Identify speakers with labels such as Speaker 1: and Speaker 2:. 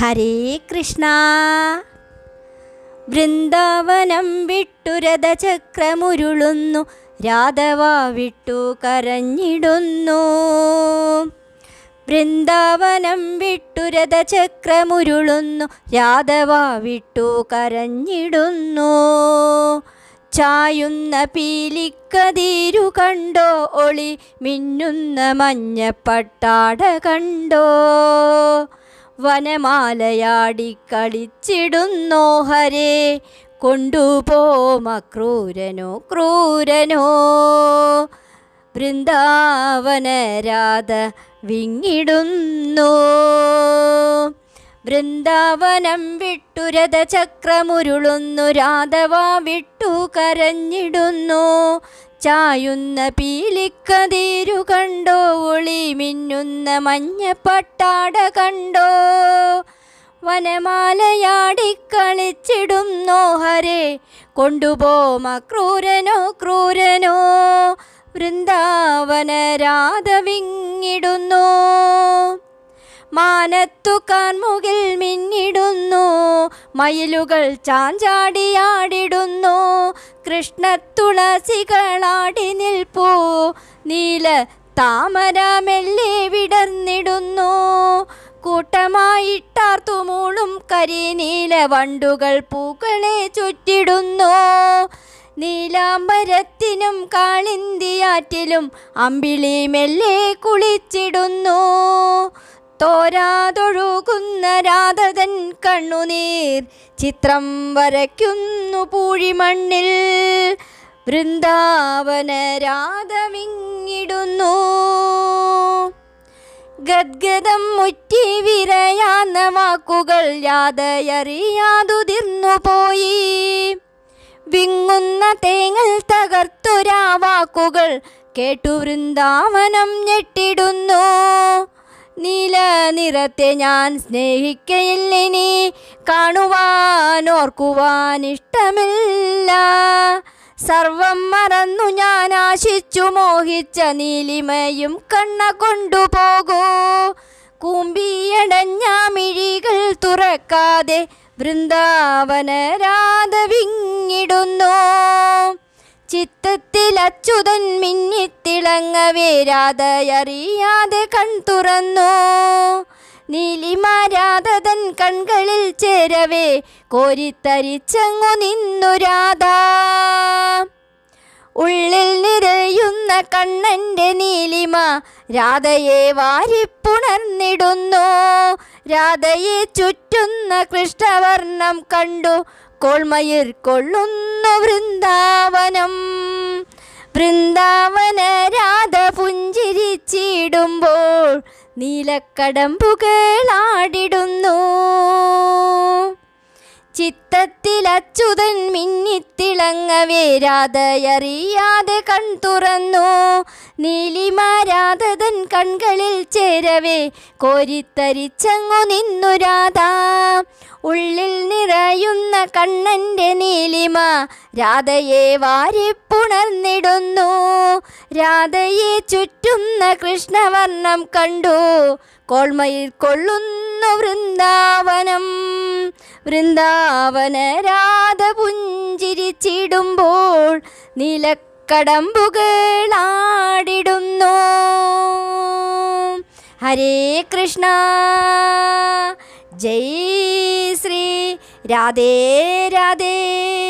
Speaker 1: ഹരേ കൃഷ്ണ. വൃന്ദാവനം വിട്ടു രഥചക്രമുരുളുന്നു രാധവ വിട്ടു കരഞ്ഞിടുന്നു. വൃന്ദാവനം വിട്ടു രഥചക്രമുരുളുന്നു രാധവ വിട്ടു കരഞ്ഞിടുന്നു. ചായുന്ന പീലിക്കതിരു കണ്ടോ ഒളി മിന്നുന്ന മഞ്ഞപ്പട്ടാട കണ്ടോ. വനമാലയാടി കളിച്ചിടുന്നോ ഹരേ? കൊണ്ടുപോമ ക്രൂരനോ ക്രൂരനോ. വൃന്ദാവനരാധ വിങ്ങിടുന്നു. വൃന്ദാവനം വിട്ടു രഥചക്രമുരുളുന്നു രാധവ വിട്ടു കരഞ്ഞിടുന്നു. ചായുന്ന പീലിക്കതിരു കണ്ടോ ഒളി മിന്നുന്ന മഞ്ഞപ്പട്ടാട കണ്ടോ? വനമാലയാടിക്കളിച്ചിടുന്നോ ഹരേ കൊണ്ടുപോമ ക്രൂരനോ ക്രൂരനോ? വൃന്ദാവന രാധ വിങ്ങിടുന്നു. മാനത്തു കാർമുകിൽ മിന്നിടുന്നു. മയിലുകൾ ചാഞ്ചാടിയാടിടുന്നു. കൃഷ്ണത്തുളസികളാടി നിൽപ്പൂ. നീല താമര മെല്ലെ വിടർന്നിടുന്നു. കൂട്ടമായിട്ടാർത്തുമൂളും കരിനീല വണ്ടുകൾ പൂക്കളെ ചുറ്റിടുന്നു. നീലാംബരത്തിനും കാളിന്തിയാറ്റിലും അമ്പിളി മെല്ലെ കുളിച്ചിടുന്നു. തോരാതൊഴുകുന്ന രാധതൻ കണ്ണുനീർ ചിത്രം വരയ്ക്കുന്നു പൂഴിമണ്ണിൽ. വൃന്ദാവന രാധമിങ്ങിടുന്നു. ഗദ്ഗതം മുറ്റി വിരയാന്ന വാക്കുകൾ യാതയറിയാതുതിർന്നു പോയി. വിങ്ങുന്ന തേങ്ങൽ തകർത്തുരാ വാക്കുകൾ കേട്ടു വൃന്ദാവനം ഞെട്ടിടുന്നു. നീല നിറത്തെ ഞാൻ സ്നേഹിക്കയില്ലിനി കാണുവാൻ ഓർക്കുവാൻ ഇഷ്ടമില്ല സർവം മറന്നു ഞാൻ ആശിച്ചു മോഹിച്ച നീലിമയും കണ്ണ കൊണ്ടുപോകൂ. കൂമ്പിയടഞ്ഞ മിഴികൾ തുറക്കാതെ വൃന്ദാവന രാധ വിങ്ങിടുന്നു ചിത്തത്തിൽ അച്യുതൻ മിന്നിത്തിളങ്ങവേ രാധയറിയാതെ കൺ തുറന്നു. നീലിമാരാധതൻ കൺകളിൽ ചേരവേ കോരിത്തരിച്ചങ്ങു നിന്നു രാധ. ഉള്ളിൽ നിറയുന്ന കണ്ണന്റെ നീലിമ രാധയെ വാരിപ്പുണർന്നിടുന്നു. രാധയെ ചുറ്റുന്ന കൃഷ്ണവർണം കണ്ടു കോൾമയിർ കൊള്ളുന്നു വൃന്ദാവനം. വൃന്ദാവന രാധ പുഞ്ചിരിച്ചിടുമ്പോൾ നീലക്കടമ്പുകളാടിടുന്നു ചിത്തത്തിൽ അച്യുതൻ മിന്നിത്തിളങ്ങവേ രാധയറിയാതെ കൺ തുറന്നു. നീലിമാരാധതൻ കൺകളിൽ ചേരവേ കോരിത്തരിച്ചങ്ങു നിന്നു രാധ. ഉള്ളിൽ നിറയുന്ന കണ്ണന്റെ നീലിമ രാധയെ വാരിപ്പുണർന്നിടുന്നു. രാധയെ ചുറ്റുന്ന കൃഷ്ണവർണം കണ്ടു. കോൾമയിൽ കൊള്ളുന്നു വൃന്ദാവനം വൃന്ദാവന. രാധ പുഞ്ചിരിച്ചിടുമ്പോൾ നീലക്കടമ്പുകളാടിടുന്നു. ഹരേ കൃഷ്ണ. ജയ് ശ്രീ രാധേ രാധേ.